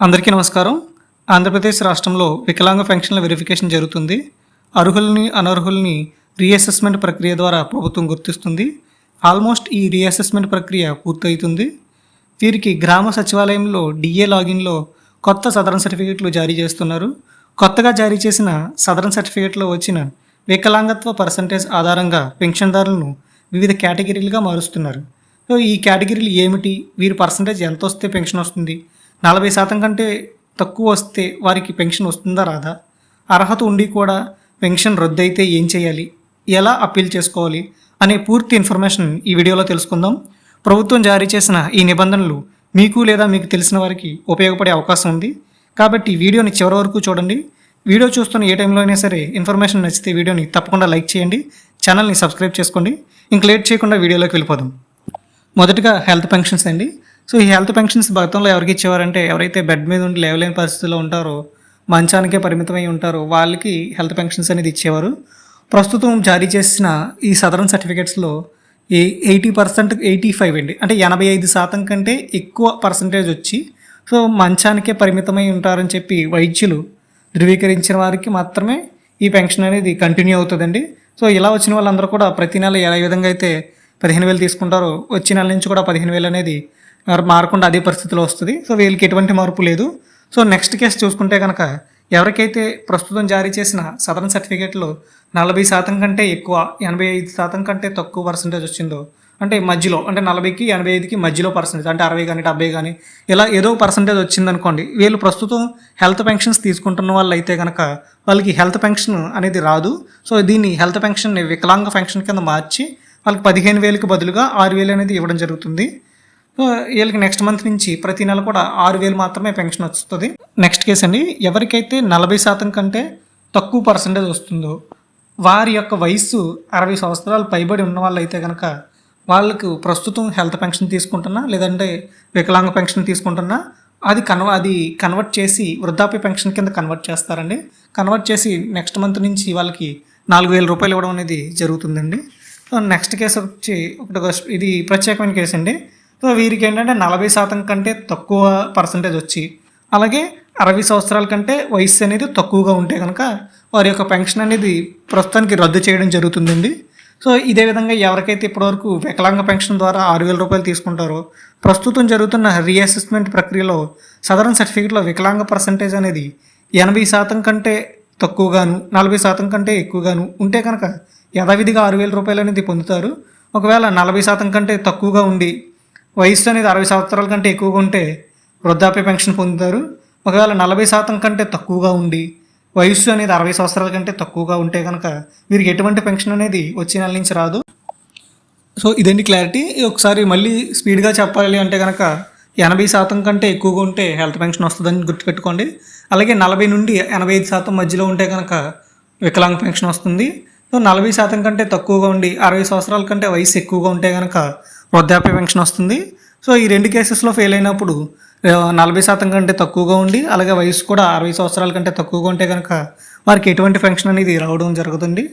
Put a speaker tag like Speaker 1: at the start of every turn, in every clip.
Speaker 1: అందరికీ నమస్కారం. ఆంధ్రప్రదేశ్ రాష్ట్రంలో వికలాంగ పెన్షన్ల వెరిఫికేషన్ జరుగుతుంది. అర్హుల్ని అనర్హుల్ని రీఅసెస్మెంట్ ప్రక్రియ ద్వారా ప్రభుత్వం గుర్తిస్తుంది. ఆల్మోస్ట్ ఈ రీఅసెస్మెంట్ ప్రక్రియ పూర్తవుతుంది వీరికి గ్రామ సచివాలయంలో డిఏ లాగిన్లో కొత్త సదరన్ సర్టిఫికెట్లు జారీ చేస్తున్నారు. కొత్తగా జారీ చేసిన సదరన్ సర్టిఫికెట్లో వచ్చిన వికలాంగత్వ పర్సంటేజ్ ఆధారంగా పెన్షన్దారులను వివిధ కేటగిరీలుగా మారుస్తున్నారు. సో ఈ కేటగిరీలు ఏమిటి? వీరి పర్సంటేజ్ ఎంత వస్తే పెన్షన్ వస్తుంది? నలభై శాతం కంటే తక్కువ వస్తే వారికి పెన్షన్ వస్తుందా రాదా? అర్హత ఉండి కూడా పెన్షన్ రద్దు అయితే ఏం చేయాలి? ఎలా అప్పీల్ చేసుకోవాలి? అనే పూర్తి ఇన్ఫర్మేషన్ ఈ వీడియోలో తెలుసుకుందాం. ప్రభుత్వం జారీ చేసిన ఈ నిబంధనలు మీకు లేదా మీకు తెలిసిన వారికి ఉపయోగపడే అవకాశం ఉంది. కాబట్టి వీడియోని చివరి వరకు చూడండి. వీడియో చూస్తున్న ఏ టైంలో అయినా సరే ఇన్ఫర్మేషన్ నచ్చితే వీడియోని తప్పకుండా లైక్ చేయండి. ఛానల్ని సబ్స్క్రైబ్ చేసుకోండి. ఇంక లేట్ చేయకుండా వీడియోలోకి వెళ్ళిపోదాం. మొదటగా హెల్త్ పెన్షన్స్ అండి. సో ఈ హెల్త్ పెన్షన్స్ గతంలో ఎవరికి ఇచ్చేవారంటే ఎవరైతే బెడ్ మీద ఉండి లేవలేని పరిస్థితుల్లో ఉంటారో మంచానికే పరిమితమై ఉంటారో వాళ్ళకి హెల్త్ పెన్షన్స్ అనేది ఇచ్చేవారు. ప్రస్తుతం జారీ చేసిన ఈ సదరన్ సర్టిఫికేట్స్లో ఈ ఎయిటీ పర్సెంట్ ఎయిటీ ఫైవ్ అండి. అంటే ఎనభై ఐదు శాతం కంటే ఎక్కువ పర్సంటేజ్ వచ్చి సో మంచానికే పరిమితమై ఉంటారని చెప్పి వైద్యులు ధృవీకరించిన వారికి మాత్రమే ఈ పెన్షన్ అనేది కంటిన్యూ అవుతుందండి. సో ఇలా వచ్చిన వాళ్ళందరూ కూడా ప్రతి నెల ఏ విధంగా అయితే పదిహేను వేలు తీసుకుంటారో వచ్చే నెల నుంచి కూడా పదిహేను వేలు అనేది మారకుండా అదే పరిస్థితిలో వస్తుంది. సో వీళ్ళకి ఎటువంటి మార్పు లేదు. సో నెక్స్ట్ కేసు చూసుకుంటే కనుక ఎవరికైతే ప్రస్తుతం జారీ చేసిన సదరన్ సర్టిఫికేట్లో నలభై శాతం కంటే ఎక్కువ ఎనభై ఐదు శాతం కంటే తక్కువ పర్సంటేజ్ వచ్చిందో అంటే మధ్యలో అంటే నలభైకి ఎనభై ఐదుకి మధ్యలో పర్సంటేజ్ అంటే అరవై కానీ డెబ్బై కానీ ఇలా ఏదో పర్సంటేజ్ వచ్చిందనుకోండి వీళ్ళు ప్రస్తుతం హెల్త్ పెన్షన్స్ తీసుకుంటున్న వాళ్ళు అయితే కనుక వాళ్ళకి హెల్త్ పెన్షన్ అనేది రాదు. సో దీన్ని హెల్త్ పెన్షన్ని వికలాంగ పెన్షన్ కింద మార్చి వాళ్ళకి పదిహేను వేలకు బదులుగా ఆరు వేలు అనేది ఇవ్వడం జరుగుతుంది. వీళ్ళకి నెక్స్ట్ మంత్ నుంచి ప్రతి నెల కూడా ఆరు వేలు మాత్రమే పెన్షన్ వస్తుంది. నెక్స్ట్ కేసు అండి ఎవరికైతే నలభై శాతం కంటే తక్కువ పర్సంటేజ్ వస్తుందో వారి యొక్క వయస్సు అరవై సంవత్సరాలు పైబడి ఉన్న వాళ్ళు అయితే కనుక వాళ్ళకు ప్రస్తుతం హెల్త్ పెన్షన్ తీసుకుంటున్నా లేదంటే వికలాంగ పెన్షన్ తీసుకుంటున్నా అది కన్వ అది కన్వర్ట్ చేసి వృద్ధాప్య పెన్షన్ కింద కన్వర్ట్ చేస్తారండి. కన్వర్ట్ చేసి నెక్స్ట్ మంత్ నుంచి వాళ్ళకి నాలుగు వేల రూపాయలు ఇవ్వడం అనేది జరుగుతుందండి. నెక్స్ట్ కేసు వచ్చి ఒకటి ఇది ప్రత్యేకమైన కేసు అండి. సో వీరికి ఏంటంటే నలభై శాతం కంటే తక్కువ పర్సంటేజ్ వచ్చి అలాగే అరవై సంవత్సరాల కంటే వయస్సు అనేది తక్కువగా ఉంటే కనుక వారి యొక్క పెన్షన్ అనేది ప్రస్తుతానికి రద్దు చేయడం జరుగుతుందండి. సో ఇదే విధంగా ఎవరికైతే ఇప్పటివరకు వికలాంగ పెన్షన్ ద్వారా ఆరు వేల రూపాయలు తీసుకుంటారో ప్రస్తుతం జరుగుతున్న రీఅసెస్మెంట్ ప్రక్రియలో సదరన్ సర్టిఫికేట్లో వికలాంగ పర్సంటేజ్ అనేది ఎనభై శాతం కంటే తక్కువగాను నలభై శాతం కంటే ఎక్కువగాను ఉంటే కనుక యథావిధిగా ఆరు వేల రూపాయలు అనేది పొందుతారు. ఒకవేళ నలభై శాతం కంటే తక్కువగా ఉండి వయస్సు అనేది అరవై సంవత్సరాల కంటే ఎక్కువగా ఉంటే వృద్ధాప్య పెన్షన్ పొందుతారు. ఒకవేళ నలభై శాతం కంటే తక్కువగా ఉండి వయస్సు అనేది అరవై సంవత్సరాల కంటే తక్కువగా ఉంటే కనుక వీరికి ఎటువంటి పెన్షన్ అనేది వచ్చే నెల నుంచి రాదు. సో ఇదండి క్లారిటీ. ఒకసారి మళ్ళీ స్పీడ్గా చెప్పాలి అంటే కనుక ఎనభై శాతం కంటే ఎక్కువగా ఉంటే హెల్త్ పెన్షన్ వస్తుందని గుర్తుపెట్టుకోండి. అలాగే నలభై నుండి ఎనభై ఐదు శాతం మధ్యలో ఉంటే కనుక వికలాంగ పెన్షన్ వస్తుంది. సో నలభై శాతం కంటే తక్కువగా ఉండి అరవై సంవత్సరాల కంటే వయసు ఎక్కువగా ఉంటే కనుక వృద్ధాప్య పెన్షన్ వస్తుంది. సో ఈ రెండు కేసెస్లో ఫెయిల్ అయినప్పుడు నలభై శాతం కంటే తక్కువగా ఉండి అలాగే వయసు కూడా అరవై సంవత్సరాల కంటే తక్కువగా ఉంటే కనుక వారికి ఎటువంటి పెన్షన్ అనేది రావడం జరుగుతుంది.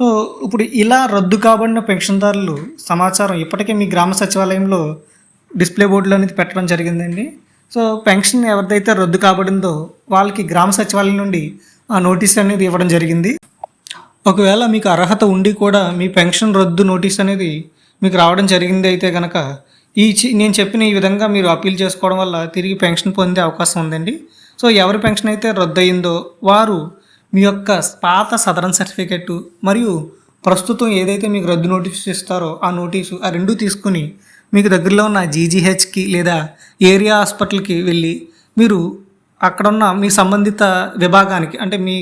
Speaker 1: సో ఇప్పుడు ఇలా రద్దు కాబడిన పెన్షన్దారులు సమాచారం ఇప్పటికే మీ గ్రామ సచివాలయంలో డిస్ప్లే బోర్డులు అనేది పెట్టడం జరిగిందండి. సో పెన్షన్ ఎవరిదైతే రద్దు కాబడిందో వాళ్ళకి గ్రామ సచివాలయం నుండి ఆ నోటీస్ అనేది ఇవ్వడం జరిగింది. ఒకవేళ మీకు అర్హత ఉండి కూడా మీ పెన్షన్ రద్దు నోటీస్ అనేది మీకు రావడం జరిగింది అయితే కనుక ఈ చి- నేను చెప్పిన ఈ విధంగా మీరు అప్పీల్ చేసుకోవడం వల్ల తిరిగి పెన్షన్ పొందే అవకాశం ఉందండి. సో ఎవరి పెన్షన్ అయితే రద్దయిందో వారు మీ యొక్క పాత సదరన్ సర్టిఫికెట్ మరియు ప్రస్తుతం ఏదైతే మీకు రద్దు నోటీసు ఇస్తారో ఆ నోటీసు ఆ రెండు తీసుకుని మీకు దగ్గరలో ఉన్న జీజీహెచ్కి లేదా ఏరియా హాస్పిటల్కి వెళ్ళి మీరు అక్కడ ఉన్న మీ సంబంధిత విభాగానికి అంటే మీ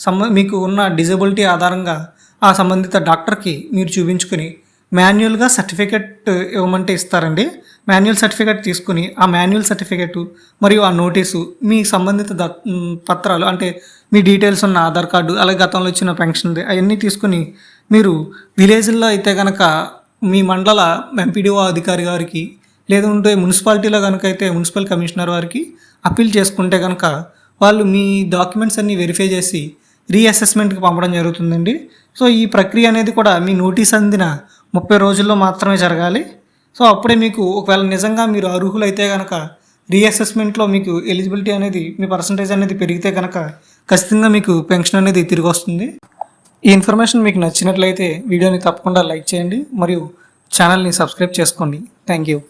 Speaker 1: సంబ మీకు ఉన్న డిజబిలిటీ ఆధారంగా ఆ సంబంధిత డాక్టర్కి మీరు చూపించుకుని మాన్యువల్గా సర్టిఫికెట్ ఇవ్వమంటే ఇస్తారండి. మాన్యువల్ సర్టిఫికెట్ తీసుకుని ఆ మాన్యువల్ సర్టిఫికెట్ మరియు ఆ నోటీసు మీ సంబంధిత ద పత్రాలు అంటే మీ డీటెయిల్స్ ఉన్న ఆధార్ కార్డు అలాగే గతంలో ఇచ్చిన పెన్షన్ అవన్నీ తీసుకుని మీరు విలేజ్లో అయితే కనుక మీ మండల ఎంపీడీఓ అధికారి గారికి లేదంటే మున్సిపాలిటీలో కనుక అయితే మున్సిపల్ కమిషనర్ వారికి అప్పీల్ చేసుకుంటే కనుక వాళ్ళు మీ డాక్యుమెంట్స్ అన్నీ వెరిఫై చేసి రీఅసెస్మెంట్కి పంపడం జరుగుతుందండి. సో ఈ ప్రక్రియ అనేది కూడా మీ నోటీస్ అందిన ముప్పై రోజుల్లో మాత్రమే జరగాలి. సో అప్పుడే మీకు ఒకవేళ నిజంగా మీరు అర్హులైతే కనుక రీఅసెస్మెంట్లో మీకు ఎలిజిబిలిటీ అనేది మీ పర్సంటేజ్ అనేది పెరిగితే కనుక ఖచ్చితంగా మీకు పెన్షన్ అనేది తిరిగి వస్తుంది. ఈ ఇన్ఫర్మేషన్ మీకు నచ్చినట్లయితే వీడియోని తప్పకుండా లైక్ చేయండి మరియు ఛానల్ని సబ్స్క్రైబ్ చేసుకోండి. Thank you